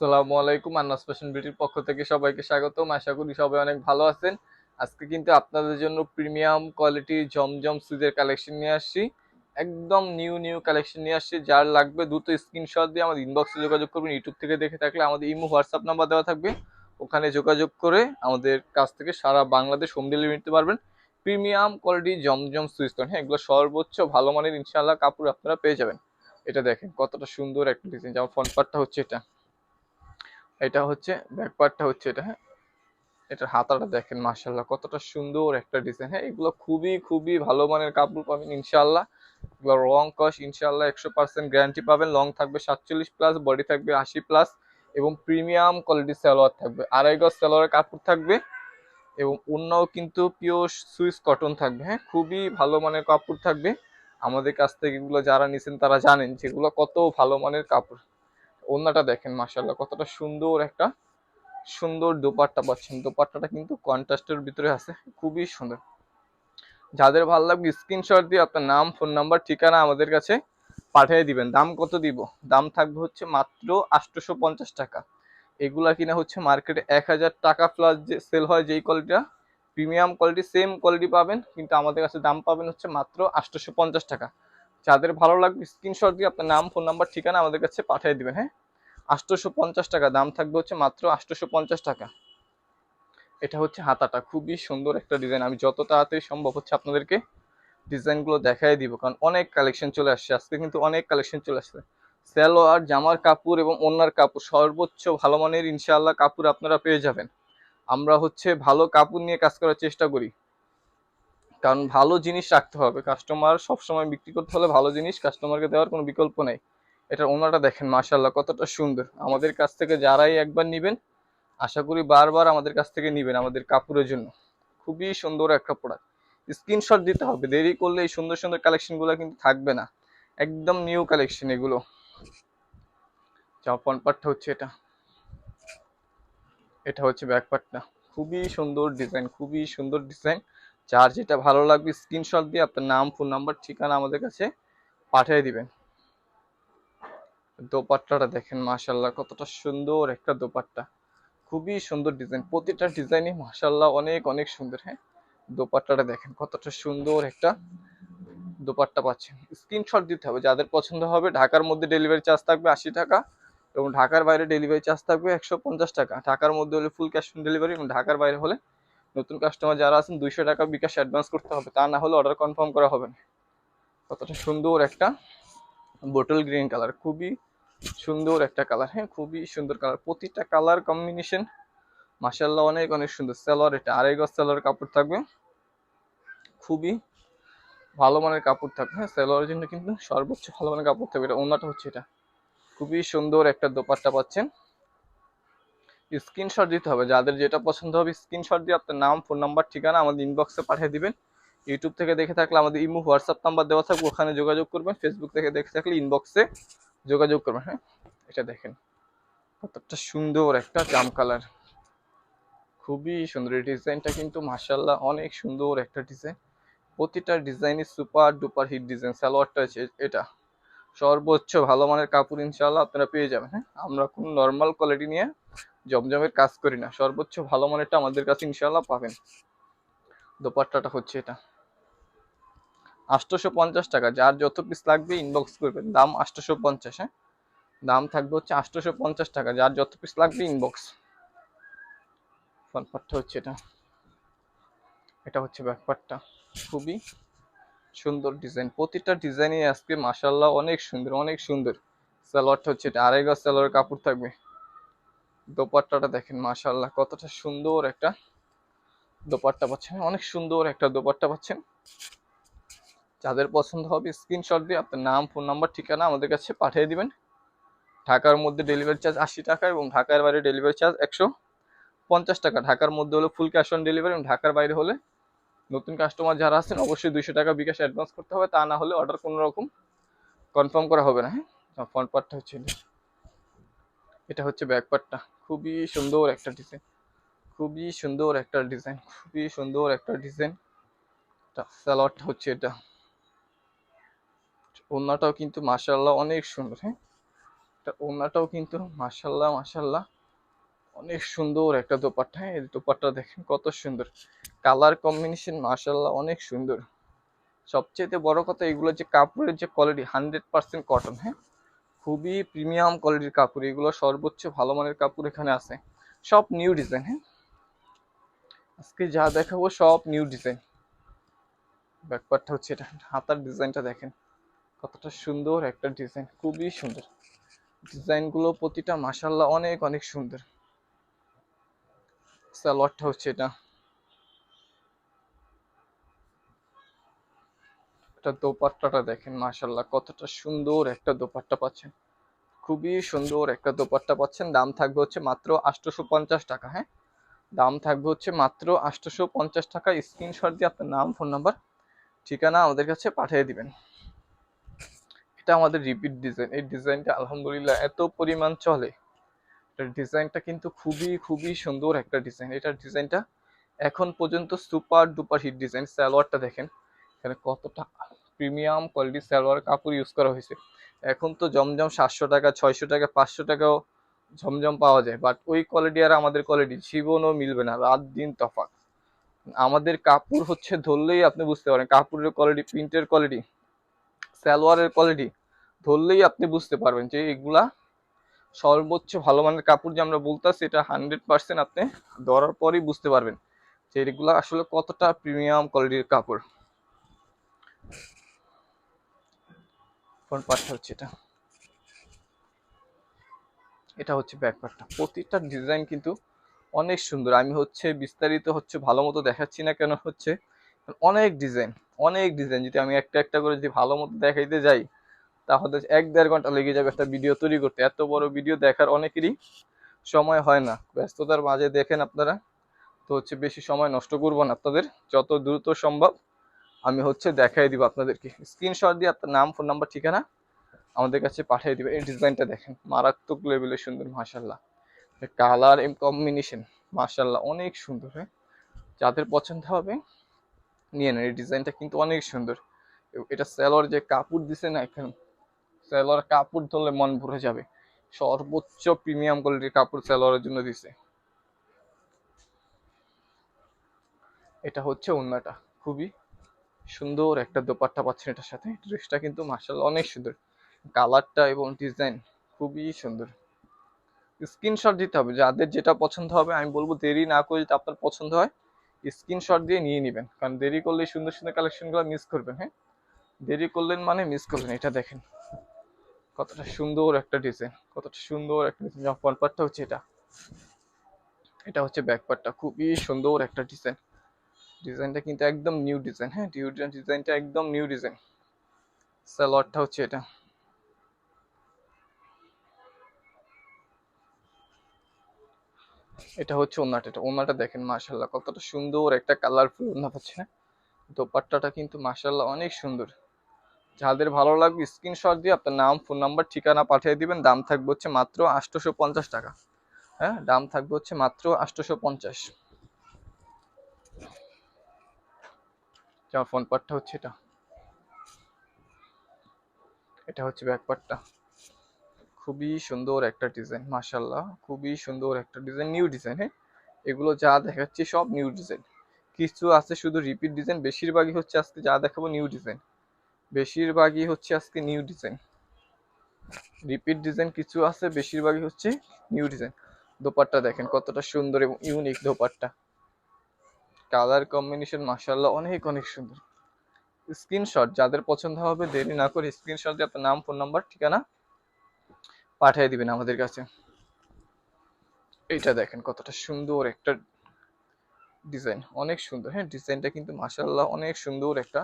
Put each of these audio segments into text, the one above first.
আসসালামু আলাইকুম, আন্নাস ফ্যাশন বিউটির পক্ষ থেকে সবাইকে স্বাগতম। আশা করি সবাই অনেক ভালো আছেন। আজকে কিন্তু আপনাদের জন্য প্রিমিয়াম কোয়ালিটি জমজম সুজের কালেকশন নিয়ে আসছি। একদম নিউ নিউ কালেকশন নিয়ে আসছি। যার লাগবে দ্রুত স্ক্রিনশট দিয়ে আমাদের ইনবক্সে যোগাযোগ করবেন। ইউটিউব থেকে দেখে থাকলে আমাদের ইমো হোয়াটসঅ্যাপ নাম্বার দেওয়া থাকবে। ওখানে যোগাযোগ করে আমাদের কাছ থেকে সারা বাংলাদেশ হোম ডেলিভারি নিতে পারবেন। প্রিমিয়াম কোয়ালিটি জমজম সুইচ হ্যাঁ এগুলো সর্বোচ্চ ভালো মানের ইনশাআল্লাহ কাপড় আপনারা পেয়ে যাবেন। এটা দেখেন কতটা সুন্দর একটা ডিজাইন যেমন ফ্রন্ট পার্টটা হচ্ছে এটা। এটা হচ্ছে ব্যাক পার্টটা হচ্ছে এটা হ্যাঁ? এটার হাতাটা দেখেন মাশাল্লাহ কতটা সুন্দর একটা ডিজাইন হ্যাঁ? এগুলো খুবই খুবই ভালো মানের কাপড় পাবেন ইনশাল্লাহ এগুলো রং কস ইনশাল্লাহ একশো পার্সেন্ট গ্যারান্টি পাবেন। লং থাকবে সাতচল্লিশ প্লাস বডি থাকবে আশি প্লাস এবং প্রিমিয়াম কোয়ালিটির সালোয়ার থাকবে। আড়াই গজ সালোয়ারের কাপড় থাকবে এবং অন্যও কিন্তু পিওর সুইস কটন থাকবে হ্যাঁ? খুবই ভালো মানের কাপড় থাকবে। আমাদের কাছ থেকে এগুলো যারা নিছেন তারা জানেন যেগুলো কত ভালো মানের কাপড়। ওন্নাটা দেখেন মাশাল্লাহ কতটা সুন্দর একটা সুন্দর দোপাট্টা পাচ্ছেন। দোপাট্টাটা কিন্তু কন্ট্রাস্টের ভিতরে আছে, খুবই সুন্দর। যাদের ভালো লাগবে, স্ক্রিনশট দিয়ে আপনার নাম, ফোন নাম্বার, ঠিকানা আমাদের কাছে পাঠিয়ে দিবেন। দাম কত দিব? দাম থাকবে হচ্ছে মাত্র আটশোশো পঞ্চাশ টাকা। এগুলা কিনা হচ্ছে মার্কেটে এক হাজার টাকা প্লাস যে সেল হয়, যেই কোয়ালিটিটা প্রিমিয়াম কোয়ালিটি সেম কোয়ালিটি পাবেন, কিন্তু আমাদের কাছে দাম পাবেন হচ্ছে মাত্র আটশোশো পঞ্চাশ টাকা। যাদের ভালো লাগবে স্ক্রিনশট দিয়ে আপনার নাম ফোন নাম্বার ঠিকানা আমাদের কাছে পাঠিয়ে দিবেন হ্যাঁ? আটশোশো পঞ্চাশ টাকা, দাম থাকবে হচ্ছে মাত্র আটশোশো পঞ্চাশ টাকা। এটা হচ্ছে হাতাটা, খুবই সুন্দর একটা ডিজাইন আমি যত তাড়াতাড়ি সম্ভব হচ্ছে আপনাদেরকে ডিজাইনগুলো দেখাই দিব, কারণ অনেক কালেকশন চলে আসছে। আজকে কিন্তু অনেক কালেকশন চলে আসছে। স্যালোয়ার জামার কাপড় এবং অন্যার কাপড়, সর্বোচ্চ ভালো মানের ইনশাআল্লাহ কাপড় আপনারা পেয়ে যাবেন। আমরা হচ্ছে ভালো কাপড় নিয়ে কাজ করার চেষ্টা করি। কারণ ভালো জিনিস রাখতে হবে। কাস্টমার সবসময় বিক্রি করতে হলে ভালো জিনিস কাস্টমারকে দেওয়ার কোনো বিকল্প নেই। এটার ওনাটা দেখেন মাশাল্লাহ কতটা সুন্দর। আমাদের কাছ থেকে যারাই একবার নিবেন, আশা করি বারবার আমাদের কাছ থেকে নিবেন আমাদের কাপড়ের জন্য। খুবই সুন্দর একটা প্রোডাক্ট স্ক্রিনশট দিতে হবে, দেরি করলে এই সুন্দর সুন্দর কালেকশনগুলো কিন্তু থাকবে না। একদম নিউ কালেকশন এগুলো। ফ্রন্ট পার্টটা হচ্ছে এটা। এটা হচ্ছে ব্যাক পার্টটা খুবই সুন্দর ডিজাইন খুবই সুন্দর ডিজাইন যার যেটা ভালো লাগবে স্ক্রিনশট দিয়ে আপনার নাম ফোন নাম্বার ঠিকানা আমাদের কাছে পাঠিয়ে দিবেন। দোপাট্টাটা দেখেন মাশাল্লাহ কতটা সুন্দর একটা দোপাট্টা। খুবই সুন্দর ডিজাইন প্রতিটা ডিজাইনই মাশাল্লাহ অনেক অনেক সুন্দর হ্যাঁ? দোপাট্টাটা দেখেন, কতটা সুন্দর একটা দোপাট্টা পাচ্ছেন। স্ক্রিনশট দিতে হবে, যাদের পছন্দ হবে, ঢাকার মধ্যে ডেলিভারি চার্জ থাকবে আশি টাকা এবং ঢাকার বাইরে ডেলিভারি চার্জ থাকবে একশো পঞ্চাশ টাকা। ঢাকার মধ্যে হলে ফুল ক্যাশ অন ডেলিভারি এবং ঢাকার বাইরে হলে নতুন কাস্টমার যারা আছেন, দুইশো টাকা বিকাশ অ্যাডভান্স করতে হবে, তা না হলে অর্ডার কনফার্ম করা হবে না। কতটা সুন্দর একটা বোটল গ্রিন কালার খুবই সুন্দর একটা কালার হ্যাঁ খুবই সুন্দর কালার প্রতিটা কালার কম্বিনেশন মাসাল্লাহ অনেক অনেক সুন্দর। সালোয়ার এটা, আড়াই গজ সালোয়ার কাপড় থাকবে। খুবই ভালো মানের কাপড় থাকবে হ্যাঁ সালোয়ারের জন্য কিন্তু সর্বোচ্চ ভালো মানের কাপড় থাকবে। এটা ওনাটা হচ্ছে এটা। খুবই সুন্দর একটা দোপাট্টা পাচ্ছেন। স্ক্রিনশট দিতে হবে। যাদের যেটা পছন্দ হবে স্ক্রিনশট দিয়ে আপনার নাম ফোন নাম্বার ঠিকানা আমাদের ইনবক্সে পাঠিয়ে দিবেন। ইউটিউব থেকে দেখে থাকলে আমাদের ইমো হোয়াটসঅ্যাপ নাম্বার দেওয়া থাকবে, ওখানে যোগাযোগ করবেন। ফেসবুক থেকে দেখে থাকলে ইনবক্সে যোগাযোগ করবেন হ্যাঁ? এটা দেখেন, কতটা সুন্দর একটা জাম কালার খুবই সুন্দর। এই ডিজাইনটা কিন্তু মার্শাল্লাহ অনেক সুন্দর একটা ডিজাইন প্রতিটা ডিজাইনই সুপার ডুপার হিট ডিজাইন সালোয়ারটা এটা। সর্বোচ্চ ভালো মানের কাপড় ইনশাল্লাহ আপনারা পেয়ে যাবেন হ্যাঁ? আমরা কোন নর্মাল কোয়ালিটি নিয়ে জমজমের কাজ করি না। সর্বোচ্চ ভালো মানেরটা আমাদের কাছে ইনশাল্লাহ পাবেন। দোপাট্টাটা হচ্ছে এটা। আটশোশো পঞ্চাশ টাকা। যার যত পিস লাগবে ইনবক্স করবেন। দাম আটশোশো পঞ্চাশ হ্যাঁ? দাম থাকবে হচ্ছে আটশোশো পঞ্চাশ টাকা। যার যত পিস লাগবে ইনবক্স ফ্রন্ট হচ্ছে এটা। এটা হচ্ছে ব্যাক পার্টটা খুবই সুন্দর ডিজাইন। প্রতিটা ডিজাইনই আজকে মাসাল্লাহ অনেক সুন্দর অনেক সুন্দর। সালোয়ারটা হচ্ছে এটা আড়াই সালোয়ার কাপড় থাকবে। দোপাট্টাটা দেখেন মাশাল্লাহ কতটা সুন্দর একটা দোপাট্টা পাচ্ছেন। অনেক সুন্দর একটা দোপাট্টা পাচ্ছেন। যাদের পছন্দ হবে স্ক্রিনশট দিয়ে আপনার নাম, ফোন নাম্বার, ঠিকানা আমাদের কাছে পাঠিয়ে দিবেন। ঢাকার মধ্যে ডেলিভারি চার্জ আশি টাকা এবং ঢাকার বাইরে ডেলিভারি চার্জ একশো পঞ্চাশ টাকা। ঢাকার মধ্যে হলে ফুল ক্যাশ অন ডেলিভারি এবং ঢাকার বাইরে হলে নতুন কাস্টমার যারা আছেন, অবশ্যই দুইশো টাকা বিকাশ অ্যাডভান্স করতে হবে, তা না হলে অর্ডার কোনো রকম কনফার্ম করা হবে না হ্যাঁ? ফ্রন্ট পার্টটা হচ্ছে এটা। হচ্ছে ব্যাক পার্টটা খুবই সুন্দর একটা ডিজাইন খুবই সুন্দর একটা ডিজাইন খুবই সুন্দর একটা ডিজাইন সালোয়ারটা হচ্ছে এটা। ওনাটাও কিন্তু মাশাআল্লাহ অনেক সুন্দর হ্যাঁ? ওনাটাও কিন্তু মাসাল্লাহ মাসাল্লাহ অনেক সুন্দর একটা দোপাট্টা। এই দোপাট্টা দেখেন কত সুন্দর। কালার কম্বিনেশন মাসাল্লাহ অনেক সুন্দর। সবচেয়ে বড় কথা এগুলো যে কাপড়ের যে কোয়ালিটি হান্ড্রেড পার্সেন্ট কটন হ্যাঁ? খুবই প্রিমিয়াম কোয়ালিটির কাপড়। এগুলো সর্বোচ্চ ভালো মানের কাপড় এখানে আছে। সব নিউ ডিজাইন হ্যাঁ? আজকে যা দেখাবো সব নিউ ডিজাইন ব্যাকপারটা হচ্ছে এটা, হাতার ডিজাইনটা দেখেন। কতটা সুন্দর একটা ডিজাইন খুবই সুন্দর। ডিজাইনগুলো প্রতিটা মাসাল্লাহ অনেক অনেক সুন্দর। সালোয়ারটা হচ্ছে এটা। এটা দোপাট্টাটা দেখেন মাসাল্লাহ কতটা সুন্দর একটা দোপাট্টা পাচ্ছেন। খুবই সুন্দর একটা দোপাট্টা পাচ্ছেন। দাম থাকবে হচ্ছে মাত্র আটশোশো টাকা হ্যাঁ? দাম থাকবে হচ্ছে মাত্র আটশোশো টাকা। স্ক্রিনশট দিয়ে আপনার নাম, ফোন নাম্বার, ঠিকানা আমাদের কাছে পাঠিয়ে দিবেন। এটা আমাদের রিপিট ডিজাইন এই ডিজাইনটা আলহামদুলিল্লাহ এত পরিমাণ চলে। ডিজাইনটা কিন্তু খুবই খুবই সুন্দর একটা ডিজাইন। এটার ডিজাইনটা এখন পর্যন্ত সুপার ডুপার হিট ডিজাইন, সালোয়ারটা দেখেন। এখানে কতটা প্রিমিয়াম কোয়ালিটি সালোয়ার কাপড় ইউজ করা হয়েছে। এখন তো জমজম সাতশো টাকা, ছয়শো টাকা, পাঁচশো টাকাও ঝমঝম পাওয়া যায়। বাট ওই কোয়ালিটি আর আমাদের কোয়ালিটি জীবনও মিলবে না, রাত দিন তফাৎ। আমাদের কাপড় হচ্ছে ধরলেই আপনি বুঝতে পারেন, কাপড়ের কোয়ালিটি প্রিন্টের কোয়ালিটি সালোয়ারের কোয়ালিটি ধরলেই আপনি বুঝতে পারবেন যে এগুলা সর্বোচ্চ ভালো মানের কাপড় যে আমরা বলতেছি, এটা হান্ড্রেড পার্সেন্ট আপনি ধরার পরই বুঝতে পারবেন যে এগুলা আসলে কতটা প্রিমিয়াম কোয়ালিটির কাপড়। ফ্রন্ট হচ্ছে এটা। এটা হচ্ছে ব্যাক পার্টটা প্রতিটা ডিজাইন কিন্তু অনেক সুন্দর। আমি হচ্ছে বিস্তারিত হচ্ছে ভালো মতো দেখাচ্ছি না কেন হচ্ছে, অনেক ডিজাইন অনেক ডিজাইন যদি আমি একটা একটা করে যদি ভালো মতো দেখাইতে যাই তাহলে এক দেড় ঘণ্টা লেগে যাবে একটা ভিডিও তৈরি করতে। এত বড় ভিডিও দেখার অনেকেরই সময় হয় না। ব্যস্ততার মাঝে দেখেন আপনারা, তো হচ্ছে বেশি সময় নষ্ট করব না আপনাদের। যত দ্রুত সম্ভব আমি হচ্ছে দেখাই দিব আপনাদেরকে। স্ক্রিনশট দিয়ে আপনার নাম ফোন নাম্বার ঠিকানা আমাদের কাছে পাঠিয়ে দিবে এই ডিজাইনটা দেখেন, মারাত্মক লেভেলের সুন্দর মাশাল্লাহ কালার এম কম্বিনেশন মাশাল্লাহ অনেক সুন্দর হ্যাঁ? যাদের পছন্দ হবে, নিয়ে নেন। এই ডিজাইনটা কিন্তু অনেক সুন্দর। এটা সেলর যে কাপড় দিছে না এখানে সেলর কাপড় ধরলে মন ভরে যাবে। সর্বোচ্চ প্রিমিয়াম কোয়ালিটির কাপড় সেলরের জন্য দিছে। এটা হচ্ছে ওন্নাটা। খুবই সুন্দর একটা দোপাট্টা পাচ্ছেন এটার সাথে। ড্রেসটা কিন্তু মার্শাল্লাহ অনেক সুন্দর। কালারটা এবং ডিজাইন খুবই সুন্দর। স্ক্রিনশট দিতে হবে। যাদের যেটা পছন্দ হবে, আমি বলব দেরি না করে যদি আপনার পছন্দ হয়, স্ক্রিনশট দিয়ে নিয়ে নেবেন। কারণ দেরি করলে সুন্দর সুন্দর কালেকশনগুলো মিস করবেন হ্যাঁ? দেরি করলেন মানে মিস করলেন এটা দেখেন। কতটা সুন্দর একটা ডিজাইন কতটা সুন্দর একটা ডিজাইন ফ্রন্ট পার্টটা হচ্ছে এটা। এটা হচ্ছে ব্যাক পার্টটা খুবই সুন্দর একটা ডিজাইন ডিজাইনটা কিন্তু একদম নিউ ডিজাইন হ্যাঁ ডিজাইনটা একদম নিউ ডিজাইন সালোয়ারটা হচ্ছে এটা। এটা হচ্ছে ওনাটা এটা ওনাটা দেখেন মাশাল্লাহ কতটা সুন্দর একটা কালারফুল ওনা পাচ্ছে দোপাট্টাটা কিন্তু মাশাল্লাহ অনেক সুন্দর। যাদের ভালো লাগবে স্ক্রিনশট দিয়ে আপনার নাম ফোন নাম্বার ঠিকানা পাঠিয়ে দিবেন। দাম থাকবে হচ্ছে মাত্র আটশোশো পঞ্চাশ টাকা। হ্যাঁ দাম থাকবে হচ্ছে মাত্র আটশোশো পঞ্চাশ ফোন পার্টটা হচ্ছে এটা। এটা হচ্ছে ব্যাক পার্টটা খুবই সুন্দর একটা ডিজাইন মাশাল্লাহ খুবই সুন্দর একটা ডিজাইন নিউ ডিজাইন হ্যাঁ? এগুলো যা দেখাচ্ছি সব নিউ ডিজাইন কিছু আছে শুধু রিপিট ডিজাইন বেশিরভাগই হচ্ছে আজকে যা দেখাবো নিউ ডিজাইন বেশিরভাগই হচ্ছে আজকে নিউ ডিজাইন রিপিট ডিজাইন কিছু আছে, বেশিরভাগই হচ্ছে নিউ ডিজাইন দোপাট্টা দেখেন, কতটা সুন্দর এবং ইউনিক দোপাট্টা। কালার কম্বিনেশন মাশাল্লাহ অনেক অনেক সুন্দর। স্ক্রিনশট যাদের পছন্দ হবে, দেরি না করে স্ক্রিনশট দিয়ে আপনার নাম ফোন নাম্বার ঠিকানা পাঠিয়ে দিবেন আমাদের কাছে। এইটা দেখেন, কতটা সুন্দর একটা ডিজাইন অনেক সুন্দর। হ্যাঁ ডিজাইনটা কিন্তু মাশাল্লাহ অনেক সুন্দর একটা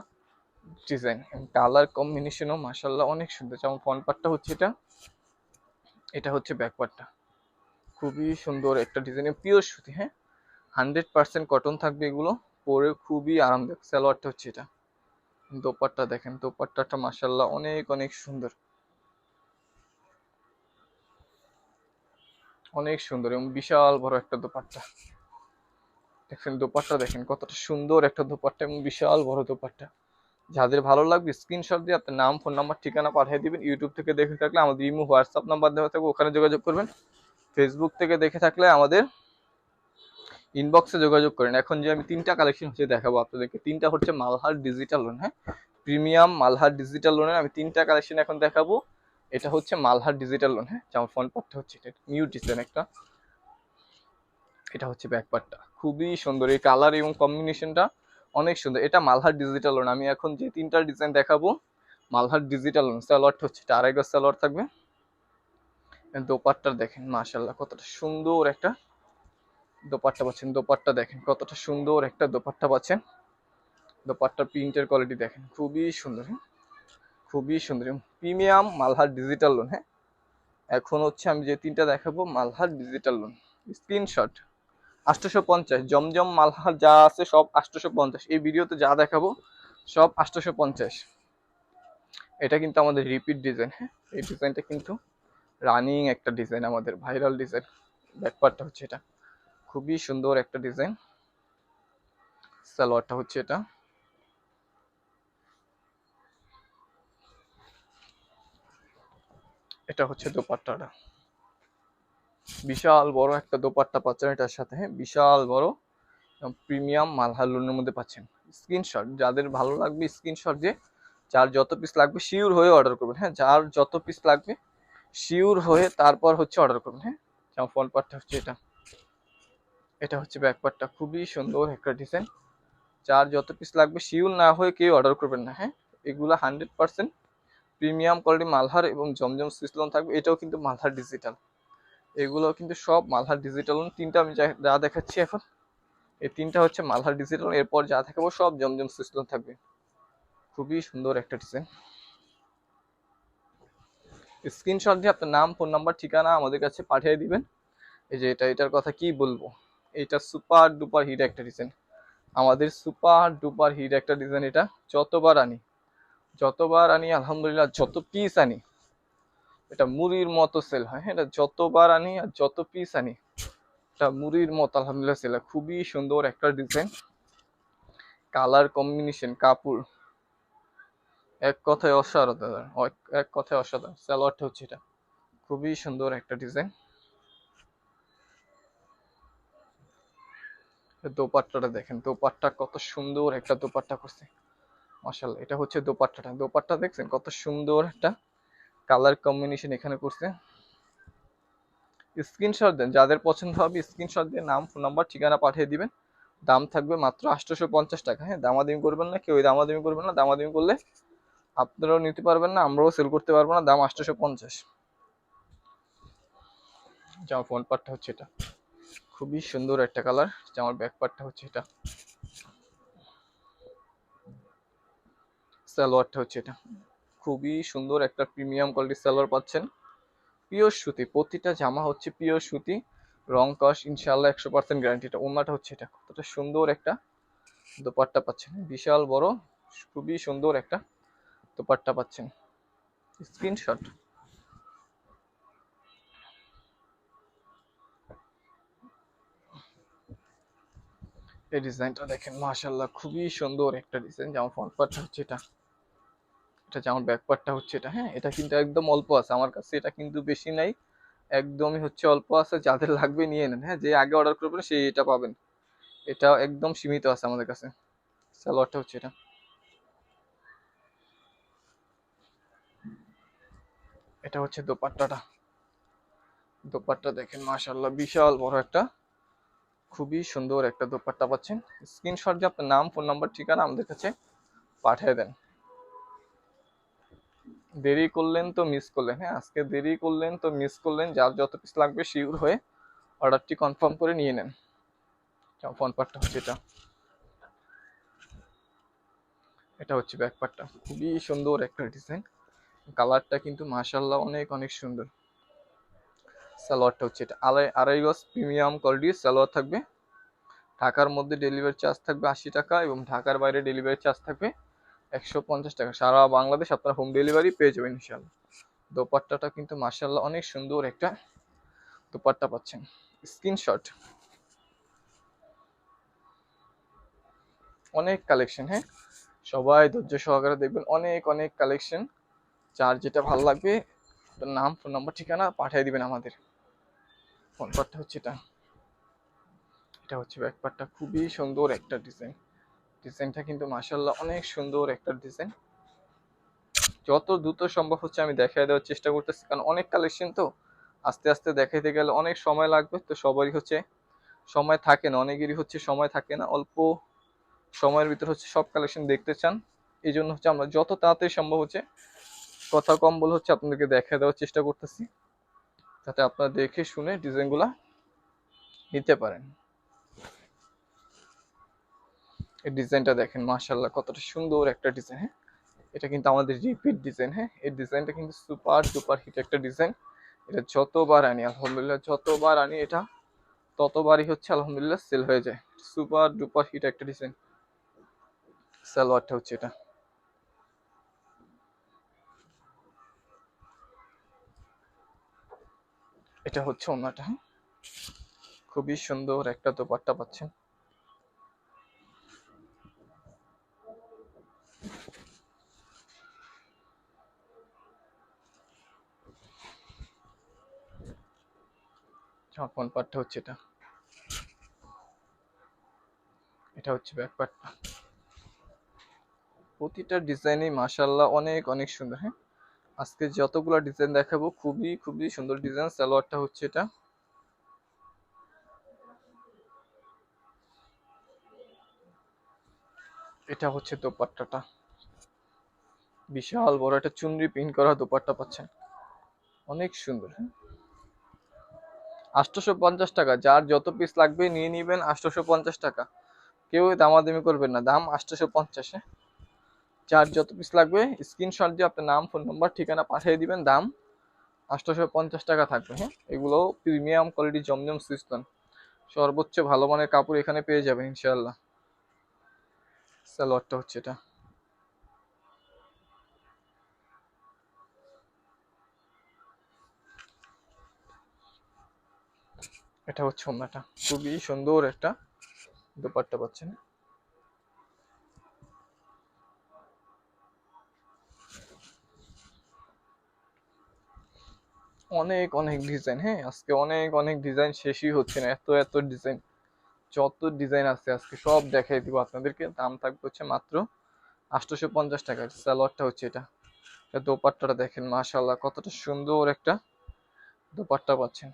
ডিজাইন কালার কম্বিনেশনও মাশাল্লাহ অনেক সুন্দর। যেমন ফ্রন্ট পার্টটা হচ্ছে এটা এটা হচ্ছে ব্যাক পার্টটা খুবই সুন্দর একটা ডিজাইন পিওর সুতি হ্যাঁ? হান্ড্রেড পার্সেন্ট কটন থাকবে এগুলো, পরে খুবই আরামদায়ক। সালোয়ারটা হচ্ছে এটা। দোপাট্টা দেখেন, দোপাট্টাটা মাশাল্লাহ অনেক অনেক সুন্দর। অনেক সুন্দর এবং বিশাল বড় একটা দোপাট্টা। দেখেন দোপাট্টা দেখেন কতটা সুন্দর একটা দোপাট্টা এবং বিশাল বড় দোপাট্টা। যাদের ভালো লাগবে স্ক্রিনশট দিয়ে আপনার নাম ফোন নাম্বার ঠিকানা পাঠিয়ে দিবেন। ইউটিউব থেকে দেখে থাকলে আমাদের ইমো হোয়াটসঅ্যাপ নাম্বার দেওয়া থাকবে, ওখানে যোগাযোগ করবেন। ফেসবুক থেকে দেখে থাকলে আমাদের ইনবক্সে যোগাযোগ করেন। এখন যে আমি তিনটা কালেকশন হচ্ছে দেখাবো আপনাদেরকে। তিনটা হচ্ছে মালহার ডিজিটাল লোন হ্যাঁ? প্রিমিয়াম মালহার ডিজিটাল লোনের আমি তিনটা কালেকশন এখন দেখাবো। এটা হচ্ছে মালহার ডিজিটাল লোন হ্যাঁ? যেমন ফোন পার্টটা হচ্ছে এটা ডিজাইন একটা। এটা হচ্ছে ব্যাক পার্টটা খুবই সুন্দর। এই কালার এবং কম্বিনেশনটা অনেক সুন্দর। এটা মালহার ডিজিটাল লোন আমি এখন যে তিনটা ডিজাইন দেখাবো, মালহার ডিজিটাল লোন স্যালোয়ারটা হচ্ছে এটা। আড়াই গজ স্যালোয়ার থাকবে। দোপাট্টা দেখেন মাশাল্লাহ কতটা সুন্দর একটা দোপাট্টা পাচ্ছেন। দোপাট্টা দেখেন, কতটা সুন্দর একটা দোপাট্টা পাচ্ছেন। দোপাট্টার প্রিন্টের কোয়ালিটি দেখেন, খুবই সুন্দর হ্যাঁ? খুবই সুন্দর। প্রিমিয়াম মালহার ডিজিটাল লোন হ্যাঁ? এখন হচ্ছে আমি যে তিনটা দেখাবো, মালহার ডিজিটাল লোন স্ক্রিনশট আটশোশো পঞ্চাশ জমজম মালহার যা আছে সব আটশোশো পঞ্চাশ এই ভিডিওতে যা দেখাবো, সব আটশোশো পঞ্চাশ এটা কিন্তু আমাদের রিপিট ডিজাইন হ্যাঁ? এই ডিজাইনটা কিন্তু রানিং একটা ডিজাইন আমাদের ভাইরাল ডিজাইন ব্যাকপার্টটা হচ্ছে এটা। খুবই সুন্দর একটা ডিজাইন সালোয়ারটা হচ্ছে এটা। এটা হচ্ছে দোপাট্টাটা। বিশাল বড় একটা দোপাট্টা পাচ্ছেন এটার সাথে হ্যাঁ? বিশাল বড় প্রিমিয়াম মালহার লোনের মধ্যে পাচ্ছেন। স্ক্রিনশট, যাদের ভালো লাগবে স্ক্রিনশট যে যার যত পিস লাগবে শিওর হয়ে অর্ডার করবেন হ্যাঁ? যার যত পিস লাগবে শিওর হয়ে তারপর হচ্ছে অর্ডার করবেন হ্যাঁ? যেমন ফোন পার্টটা হচ্ছে এটা। এটা হচ্ছে ব্যাক খুবই সুন্দর একটা ডিজাইন যার যত পিস লাগবে শিওর না হয়ে কেউ অর্ডার করবেন না হ্যাঁ? এগুলো hundred percent premium quality Malhar এবং জমজম সিস্টেম থাকবে, এটাও কিন্তু মালহার ডিজিটাল এগুলো কিন্তু সব মালহার ডিজিটাল তিনটা আমি যা- দেখাচ্ছি এখন, এই তিনটা হচ্ছে মালহার ডিজিটাল এরপর যা দেখাবো সব জমজম সিস্টেম থাকবে। খুবই সুন্দর একটা ডিজাইন স্ক্রিনশট দিয়ে আপনার নাম ফোন নাম্বার ঠিকানা আমাদের কাছে পাঠিয়ে দিবেন। এই যে এটা, এটার কথা কি বলব? এটা সুপার ডুপার হিট একটা ডিজাইন আমাদের সুপার ডুপার হিট একটা ডিজাইন এটা। যতবার আনি যতবার আনি, আলহামদুলিল্লাহ, যত পিস আনি এটা মুড়ির মতো সেল হয়। হ্যাঁ এটা যতবার আনি আর যত পিস আনি, এটা মুড়ির মতো, আলহামদুলিল্লাহ সেল হয়। খুবই সুন্দর একটা ডিজাইন কালার কম্বিনেশন কাপড়। এক কথায় অসাধারণ, এক- কথায় অসাধারণ। সালোয়ারটা হচ্ছে এটা। খুবই সুন্দর একটা ডিজাইন দোপাট্টাটা দেখেন, দোপাট্টা কত সুন্দর একটা দোপাট্টা করছে। মাশাল্লাহ এটা হচ্ছে দোপাট্টাটা। দোপাট্টা দেখছেন কত সুন্দর একটা কালার কম্বিনেশন এখানে করছে। স্ক্রিনশট দেন, যাদের পছন্দ হবে স্ক্রিনশট দিয়ে নাম ফোন নাম্বার ঠিকানা পাঠিয়ে দিবেন। দাম থাকবে মাত্র আটশোশো পঞ্চাশ টাকা। হ্যাঁ দামাদামি করবেন না কেউ দামাদামি করবেন না। দামাদামি করলে আপনারাও নিতে পারবেন না, আমরাও সেল করতে পারব না। দাম আটশোশো পঞ্চাশ। জামা ফোন পার্টটা হচ্ছে এটা। খুবই সুন্দর একটা কালার জামার ব্যাক পার্টটা হচ্ছে এটা। সালোয়ারটা হচ্ছে এটা। খুবই সুন্দর একটা প্রিমিয়াম কোয়ালিটির সালোয়ার পাচ্ছেন। পিওর সুতি, প্রতিটা জামা হচ্ছে পিওর সুতি, রং কস ইনশাল্লাহ একশো পার্সেন্ট গ্যারান্টি এটা ওনাটা হচ্ছে এটা, কতটা সুন্দর একটা দোপাট্টা পাচ্ছেন। বিশাল বড়, খুবই সুন্দর একটা দোপাট্টা পাচ্ছেন। স্ক্রিনশট এই ডিজাইনটা দেখেন মাশাল্লাহ খুবই সুন্দর একটা ডিজাইন। যেমন ফ্রন্ট পার্টটা হচ্ছে এটা। এটা যেমন ব্যাক পার্টটা হচ্ছে এটা হ্যাঁ এটা কিন্তু একদম অল্প আছে। আমার কাছে এটা কিন্তু বেশি নাই, একদমই হচ্ছে অল্প আছে, যাদের লাগবে নিয়ে নেন হ্যাঁ যে আগে অর্ডার করবেন সেই এটা পাবেন। এটা একদম সীমিত আছে আমাদের কাছে। সালোয়ারটা হচ্ছে এটা। এটা হচ্ছে দোপাট্টাটা। দোপাট্টা দেখেন মাশাল্লাহ বিশাল বড় একটা, খুবই সুন্দর একটা দোপাট্টা পাচ্ছেন। স্ক্রিনশট দিয়ে আপনার নাম, ফোন নাম্বার, ঠিকানা আমাদের কাছে পাঠিয়ে দেন। দেরি করলেন তো মিস করলেন। হ্যাঁ আজকে দেরি করলেন তো মিস করলেন। যার যত পিস লাগবে শিওর হয়ে অর্ডারটি কনফার্ম করে নিয়ে নেন। ফোন পার্টটা হচ্ছে এটা। এটা হচ্ছে ব্যাক পার্টটা খুবই সুন্দর একটা ডিজাইন কালারটা কিন্তু মাশাল্লাহ অনেক অনেক সুন্দর। সালোয়ারটা হচ্ছে এটা। আড়াই আড়াই গজ প্রিমিয়াম কোয়ালিটির সালোয়ার থাকবে। ঢাকার মধ্যে ডেলিভারি চার্জ থাকবে আশি টাকা এবং ঢাকার বাইরে ডেলিভারি চার্জ থাকবে একশো পঞ্চাশ টাকা। সারা বাংলাদেশ আপনারা হোম ডেলিভারি পেয়ে যাবেন ইনশাল্লাহ দোপাট্টাটা কিন্তু মার্শাল্লাহ অনেক সুন্দর একটা দোপাট্টা পাচ্ছেন। স্ক্রিনশট। অনেক কালেকশন হ্যাঁ? সবাই ধৈর্য সহকারে দেখবেন, অনেক অনেক কালেকশন যার যেটা ভালো লাগবে নাম ফোন নাম্বার ঠিকানা পাঠিয়ে দিবেন আমাদের। ফোন পার্টটা হচ্ছে এটা। এটা হচ্ছে ব্যাক পার্টটা খুবই সুন্দর একটা ডিজাইন ডিজাইনটা কিন্তু মাসাল্লাহ অনেক সুন্দর একটা ডিজাইন। যত দ্রুত সম্ভব হচ্ছে আমি দেখাই দেওয়ার চেষ্টা করতেছি, কারণ অনেক কালেকশন তো আস্তে আস্তে দেখাইতে গেলে অনেক সময় লাগবে, তো সবারই হচ্ছে সময় থাকে না, অনেকেরই হচ্ছে সময় থাকে না, অল্প সময়ের ভিতর হচ্ছে সব কালেকশন দেখতে চান। এই জন্য হচ্ছে আমরা যত তাড়াতাড়ি সম্ভব হচ্ছে কথা কম বলে হচ্ছে আপনাদেরকে দেখা দেওয়ার চেষ্টা করতেছি, যাতে আপনারা দেখে শুনে ডিজাইনগুলা নিতে পারেন। এই ডিজাইনটা দেখেন মাশাল্লাহ কতটা সুন্দর একটা ডিজাইন হ্যাঁ? এটা কিন্তু আমাদের রিপিট ডিজাইন হ্যাঁ? এই ডিজাইনটা কিন্তু সুপার ডুপার হিট একটা ডিজাইন। এটা যতবার আনি, আলহামদুলিল্লাহ, যতবার আনি, এটা ততবারই হচ্ছে, আলহামদুলিল্লাহ সেল হয়ে যায়। সুপার ডুপার হিট একটা ডিজাইন। সালোয়ারটা হচ্ছে এটা। এটা হচ্ছে ওনাটা হ্যাঁ? খুবই সুন্দর একটা দোপাট্টা পাচ্ছেন। ফ্রন্ট পার্টটা হচ্ছে এটা? এটা হচ্ছে ব্যাক পার্টটা প্রতিটা ডিজাইনই মাশাল্লাহ অনেক অনেক সুন্দর হ্যাঁ? আজকে যতগুলো ডিজাইন দেখাবো, খুবই খুবই সুন্দর ডিজাইন, সালোয়ারটা হচ্ছে এটা। এটা হচ্ছে দোপাট্টাটা। বিশাল বড় একটা চুনরি প্রিন্ট করা দোপাট্টা পাচ্ছেন। অনেক সুন্দর হ্যাঁ? আটশোশো পঞ্চাশ টাকা। যার যত পিস লাগবে নিয়ে নিবেন আটশোশো পঞ্চাশ টাকা। কেউ দামাদামি করবেন না, দাম আটশোশো পঞ্চাশ যার যত পিস লাগবে স্ক্রিনশট দিয়ে আপনার নাম ফোন নম্বর ঠিকানা পাঠিয়ে দিবেন, দাম আটশোশো পঞ্চাশ টাকা থাকবে হ্যাঁ? এগুলো প্রিমিয়াম কোয়ালিটি জমজম সিস্টেম। সর্বোচ্চ ভালো মানের কাপড় এখানে পেয়ে যাবেন ইনশাল্লাহ সালোয়ারটা হচ্ছে এটা। এটা হচ্ছে ওনাটা খুবই সুন্দর একটা দোপাট্টা পাচ্ছেন। অনেক অনেক ডিজাইন হ্যাঁ আজকে অনেক অনেক ডিজাইন শেষই হচ্ছে না। এত এত ডিজাইন, যত ডিজাইন আছে আজকে সব দেখাই দিব আপনাদেরকে। দাম থাকবে হচ্ছে মাত্র আটশোশো পঞ্চাশ টাকা। সালোয়ারটা হচ্ছে এটা। এটা দেখেন মাশাল্লাহ কতটা সুন্দর একটা দোপাট্টা পাচ্ছেন।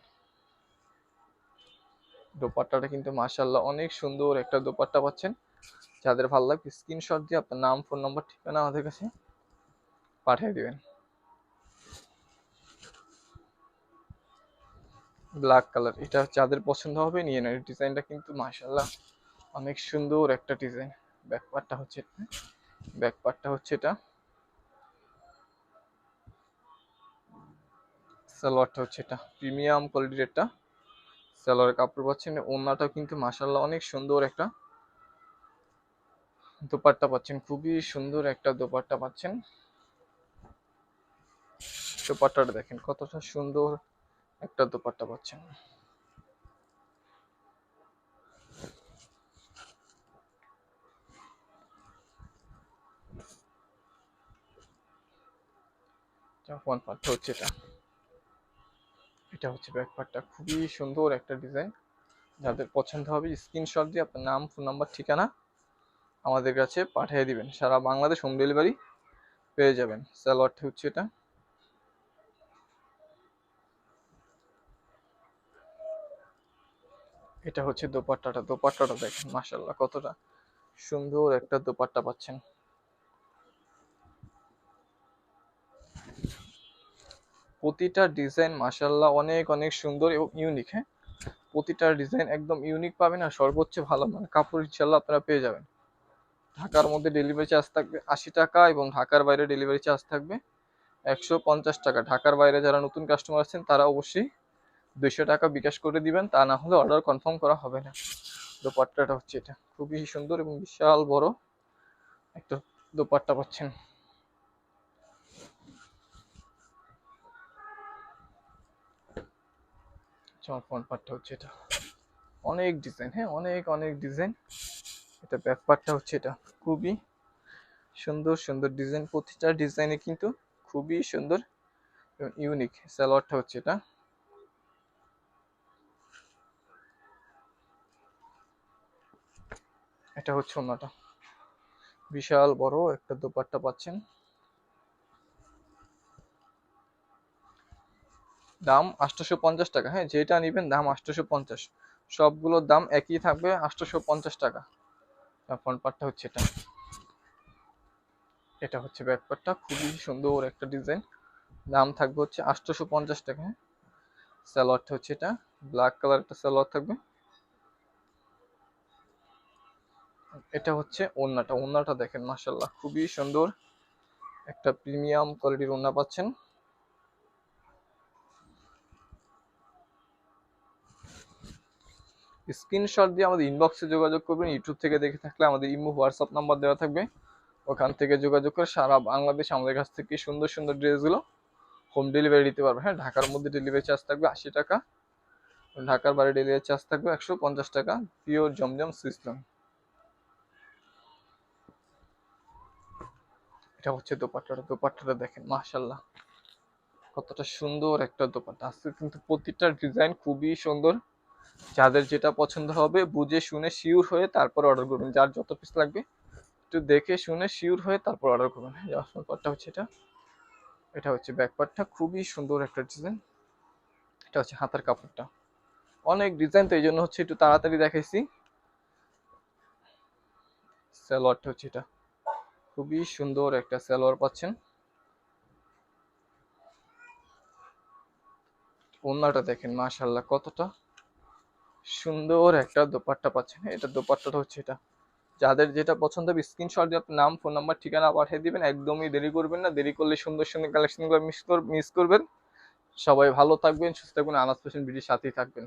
দোপাট্টাটা কিন্তু মাশাল্লাহ অনেক সুন্দর একটা দোপাট্টা পাচ্ছেন। যাদের ভালো লাগবে স্ক্রিনশট দিয়ে আপনার নাম ফোন নম্বর ঠিকানা আমাদের কাছে পাঠিয়ে দিবেন। ব্ল্যাক কালার এটা যাদের পছন্দ হবে নিয়ে নেন। ডিজাইনটা কিন্তু মাশাল্লাহ অনেক সুন্দর একটা ডিজাইন ব্যাক পার্টটা হচ্ছে এটা ব্যাক পার্টটা হচ্ছে এটা। সালোয়ারটা হচ্ছে এটা প্রিমিয়াম কোয়ালিটির একটা সালোয়ারের কাপড় পাচ্ছেন। ওনাটাও কিন্তু মাশাল্লাহ অনেক সুন্দর একটা দোপাট্টা পাচ্ছেন। খুবই সুন্দর একটা দোপাট্টা পাচ্ছেন। দোপাট্টাটা দেখেন, কতটা সুন্দর একটা দোপাট্টা পাচ্ছেন। ওয়ান পার্টটা হচ্ছে এটা। এটা হচ্ছে ব্যাকপার্টটা খুবই সুন্দর একটা ডিজাইন যাদের পছন্দ হবে স্ক্রিনশট দিয়ে আপনার নাম ফোন নাম্বার ঠিকানা আমাদের কাছে পাঠিয়ে দিবেন। সারা বাংলাদেশ হোম ডেলিভারি পেয়ে যাবেন। স্যালোয়ারটা হচ্ছে এটা। এটা হচ্ছে দোপাট্টাটা। দোপাট্টাটা দেখেন মাশাল্লাহ কতটা সুন্দর একটা দোপাট্টা পাচ্ছেন। প্রতিটা ডিজাইন মাশাল্লাহ অনেক অনেক সুন্দর এবং ইউনিক হ্যাঁ? প্রতিটা ডিজাইন একদম ইউনিক পাবেন আর সর্বোচ্চ ভালো মানে কাপড় ইনশাল্লাহ আপনারা পেয়ে যাবেন। ঢাকার মধ্যে ডেলিভারি চার্জ থাকবে আশি টাকা এবং ঢাকার বাইরে ডেলিভারি চার্জ থাকবে একশো পঞ্চাশ টাকা। ঢাকার বাইরে যারা নতুন কাস্টমার আছেন, তারা অবশ্যই দুইশো টাকা বিকাশ করে দিবেন, তা না হলে অর্ডার কনফার্ম করা হবে না। দোপাট্টাটা হচ্ছে এটা। খুবই সুন্দর এবং বিশাল বড় একটা দোপাট্টা পাচ্ছেন। ফ্রন্ট পার্টটা হচ্ছে এটা। অনেক ডিজাইন হ্যাঁ অনেক অনেক ডিজাইন এটা ব্যাক পার্টটা হচ্ছে এটা, খুবই সুন্দর সুন্দর ডিজাইন প্রতিটা ডিজাইনে কিন্তু খুবই সুন্দর ইউনিক সালোয়ারটা হচ্ছে এটা। এটা হচ্ছে অন্যটা বিশাল বড় একটা দোপাট্টা পাচ্ছেন। দাম আটশোশো পঞ্চাশ টাকা। হ্যাঁ যেটা নেবেন দাম আটশোশো পঞ্চাশ। সবগুলোর দাম একই থাকবে আটশোশো পঞ্চাশ টাকা। ফ্রন্ট পার্টটা হচ্ছে এটা। এটা হচ্ছে ব্যাক পার্টটা খুবই সুন্দর একটা ডিজাইন দাম থাকবে হচ্ছে আটশোশো পঞ্চাশ টাকা। হ্যাঁ সালোয়ারটা হচ্ছে এটা। ব্ল্যাক কালার একটা সালোয়ার থাকবে। এটা হচ্ছে ওন্নাটা ওন্নাটা দেখেন মাসাল্লাহ খুবই সুন্দর। একটা প্রিমিয়াম কোয়ালিটির ওন্না পাচ্ছেন। স্ক্রিনশট দিয়ে আমাদের ইনবক্সে যোগাযোগ করবেন ইউটিউব থেকে দেখে থাকলে আমাদের ইমো হোয়াটসঅ্যাপ নাম্বার দেওয়া থাকবে। ওখান থেকে যোগাযোগ করে সারা বাংলাদেশ আমাদের কাছ থেকে সুন্দর সুন্দর ড্রেসগুলো হোম ডেলিভারি দিতে পারবে। হ্যাঁ ঢাকার মধ্যে ডেলিভারি চার্জ থাকবে আশি টাকা, ঢাকার বাইরে ডেলিভারি চার্জ থাকবে একশো পঞ্চাশ টাকা পিওর জমজম সিস্টেম এটা হচ্ছে দোপাট্টাটা দোপাট্টাটা দেখেন মাশাল্লাহ কতটা সুন্দর একটা দোপাট্টা। আজকে কিন্তু প্রতিটা ডিজাইন খুবই সুন্দর। যাদের যেটা পছন্দ হবে, বুঝে, শুনে শিওর হয়ে তারপর অর্ডার করবেন। যার যত পিস লাগবে, একটু দেখে, শুনে শিওর হয়ে তারপর অর্ডার করবেন। পার্টটা হচ্ছে এটা। এটা হচ্ছে ব্যাক পার্টটা খুবই সুন্দর একটা ডিজাইন এটা হচ্ছে হাতার কাপড়টা। অনেক ডিজাইন তো এই জন্য হচ্ছে একটু তাড়াতাড়ি দেখাইছি। সালোয়ারটা হচ্ছে এটা। খুবই সুন্দর একটা সালোয়ার পাচ্ছেন। ওন্নাটা দেখেন মাশাল্লাহ কতটা। সুন্দর একটা দোপাট্টা পাচ্ছেন। এটা দোপাট্টাটা হচ্ছে এটা। যাদের যেটা পছন্দ হবে স্ক্রিনশট দিয়ে নাম ফোন নাম্বার ঠিকানা পাঠিয়ে দিবেন। একদমই দেরি করবেন না। দেরি করলে সুন্দর সুন্দর কালেকশনগুলো মিস মিস করবেন। সবাই ভালো থাকবেন, সুস্থ থাকবেন। আনাজ পেশেন্ট বিডির সাথেই থাকবেন।